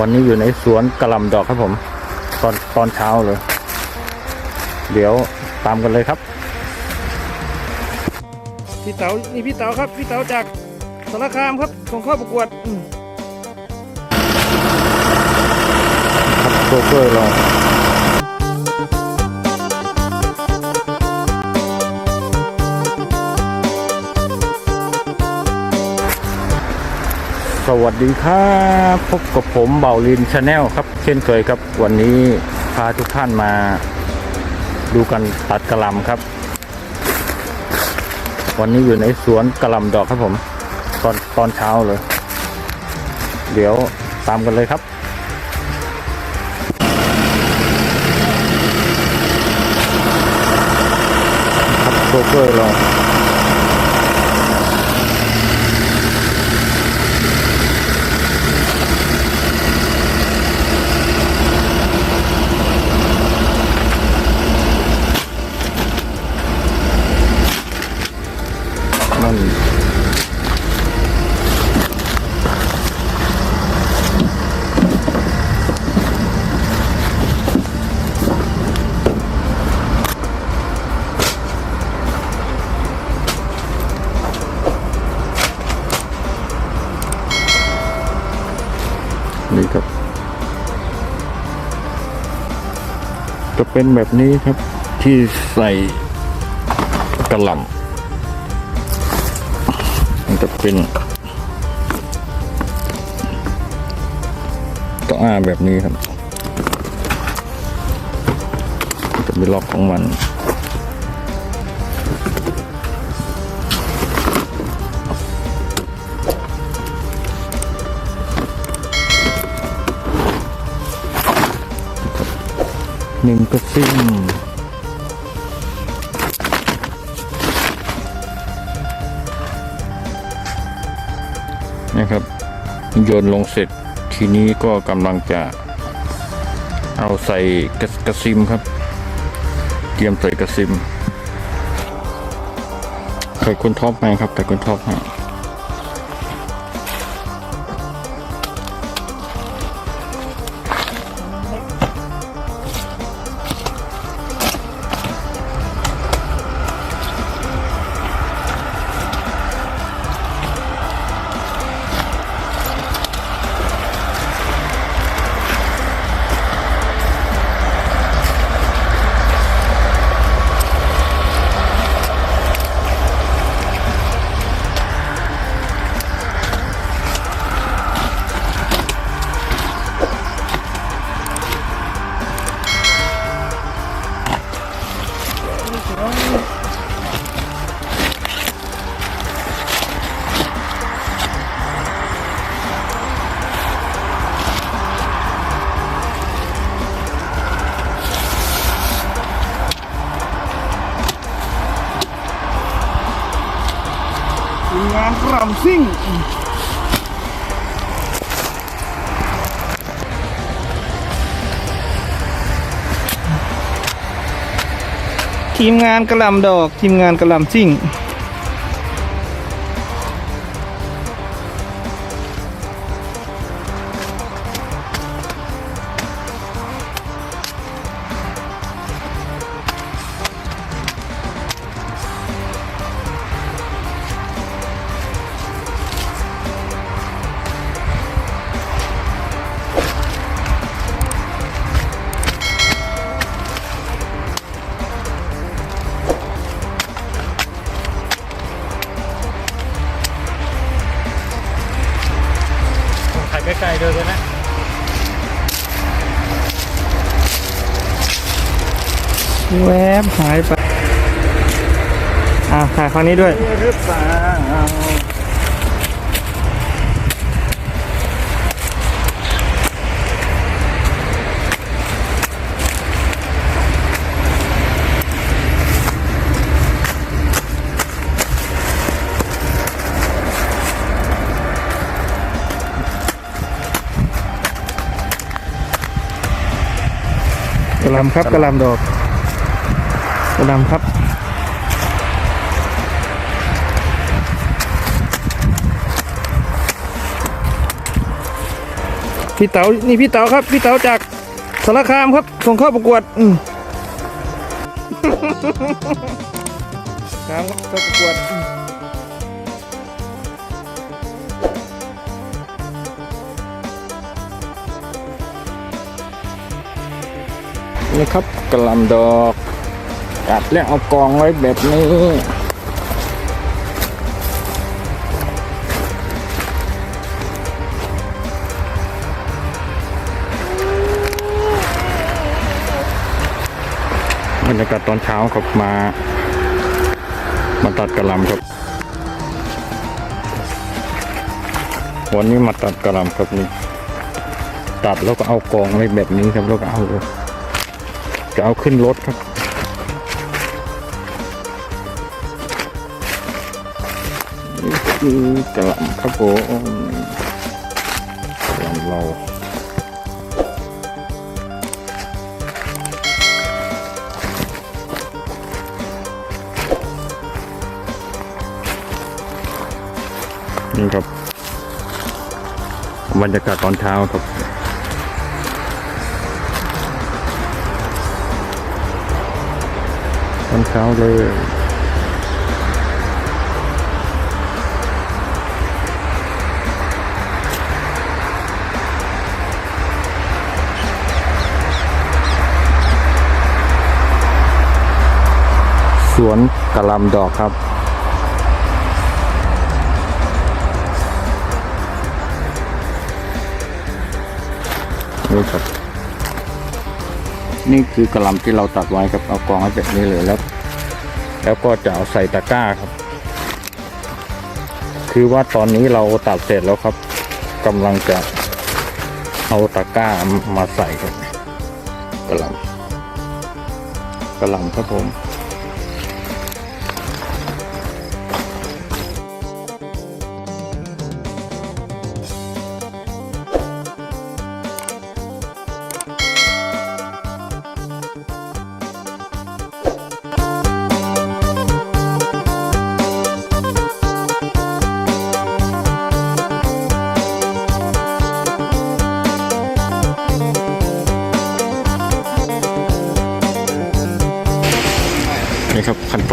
วันนี้อยู่ในสวนกระหลำดอกครับผม ตอนตอนเช้าเลย เดี๋ยวตามกันเลยครับ พี่เต๋านี่พี่เต๋าครับ พี่เต๋าจากสารคามครับส่งเข้าประกวดอืมครับโชเฟอร์เรา สวัสดีครับพบกับผมเบาลินชาแนลครับ เช่นเคยครับ วันนี้พาทุกท่านมา ดูกันตัดกระลำครับ วันนี้อยู่ในสวนกระลำดอกครับผม ตอนตอนเช้าเลย เดี๋ยวตามกันเลยครับครับโชเฟอร์เรามัน นี่ครับ จะเป็นแบบนี้ครับที่ใส่กระหล่ำมันจะเป็นต้องอ้าแบบนี้ครับ จะมีล็อกของมัน หนึ่งกระซิ่งนะครับโยนลงเสร็จทีนี้ก็กำลังจะเอาใส่กระกระซิมครับ เตรียมใส่กระซิมใส่คนท็อปให้ครับใส่คนท็อปให้ งานกล่ำซิ่งทีมงานกระลำดอก ทีมงานกระลำซิ่ง บหายไปอ่าถ่ายคราวนี้ด้วยหรือเปล่ากระลำครับกระลำดอก กระหลำครับพี่เต๋านี่พี่เต๋าครับพี่เต๋าจากสารคามครับส่งเข้าประกวดอืมครับเข้าประกวดนี่ครับกระหลำดอก ตัดแล้วเอากองไว้แบบนี้บรรยากาศตอนเช้าครับมา มาตัดกระลำครับ วันนี้มาตัดกระลำครับนี่ตัดแล้วก็เอากองไว้แบบนี้ครับแล้วก็เอาจะเอาขึ้นรถครับ นี่คือกระหล่ำครับผมกระหล่ำเรานี่ครับบรรยากาศตอนเช้าครับตอนเช้าเลย วนกะลำดอกครับนี่ครับ นี่คือกระลำที่เราตัดไว้ครับเอากองไว้แบบนี้เลยแล้ว แล้วก็จะเอาใส่ตะกร้าครับ คือว่าตอนนี้เราตัดเสร็จแล้วครับกำลังจะเอาตะกร้ามาใส่ครับกระลำกระลำครับผม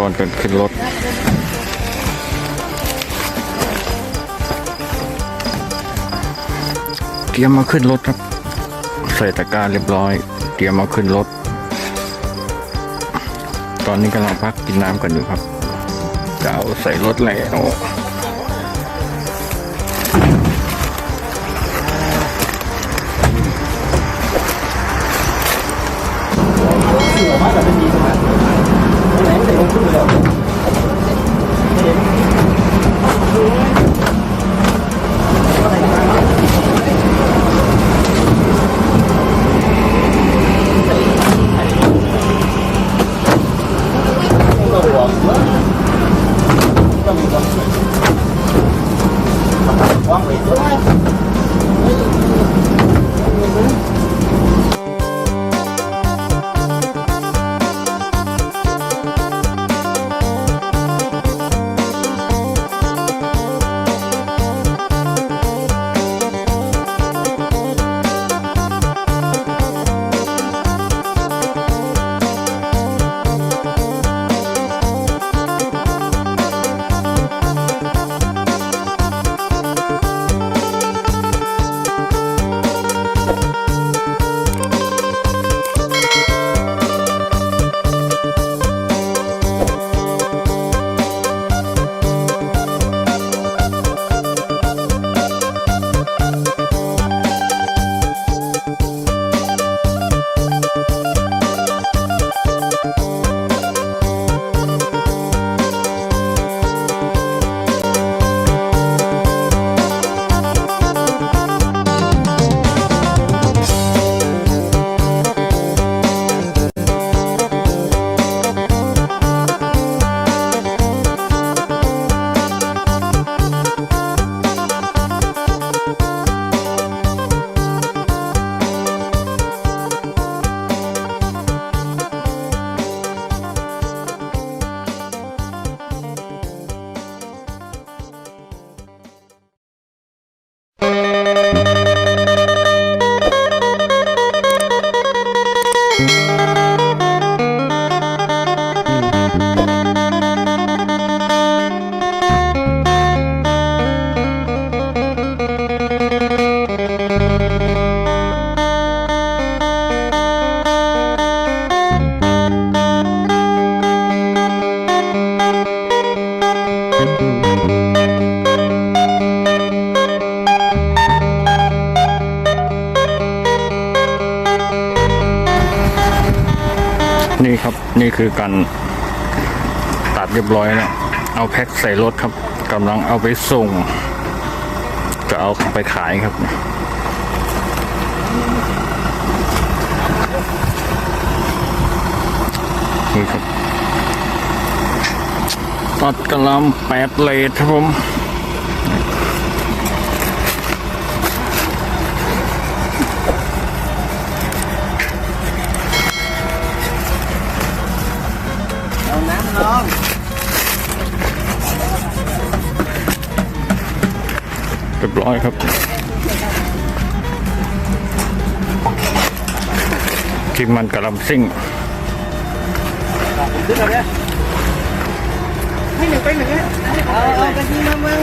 ตอนการขึ้นรถเตรียมมาขึ้นรถครับ ใส่ตะกร้าเรียบร้อย เตรียมมาขึ้นรถ ตอนนี้กำลังพักกินน้ำกันอยู่ครับจะเอาใส่รถแล้ว คือการตัดเรียบร้อยแล้วเอาแพ็คใส่รถครับกำลังเอาไปส่ง จะเอาไปขายครับนี่ครับตัดกระลำแปดเลทครับผม เอาน้ำลงเรียบร้อยครับกิมมันกระหลำซิ่งให้หนึ่งไปหนึ่งเนี่ยเอาเอากะทิมาเมือง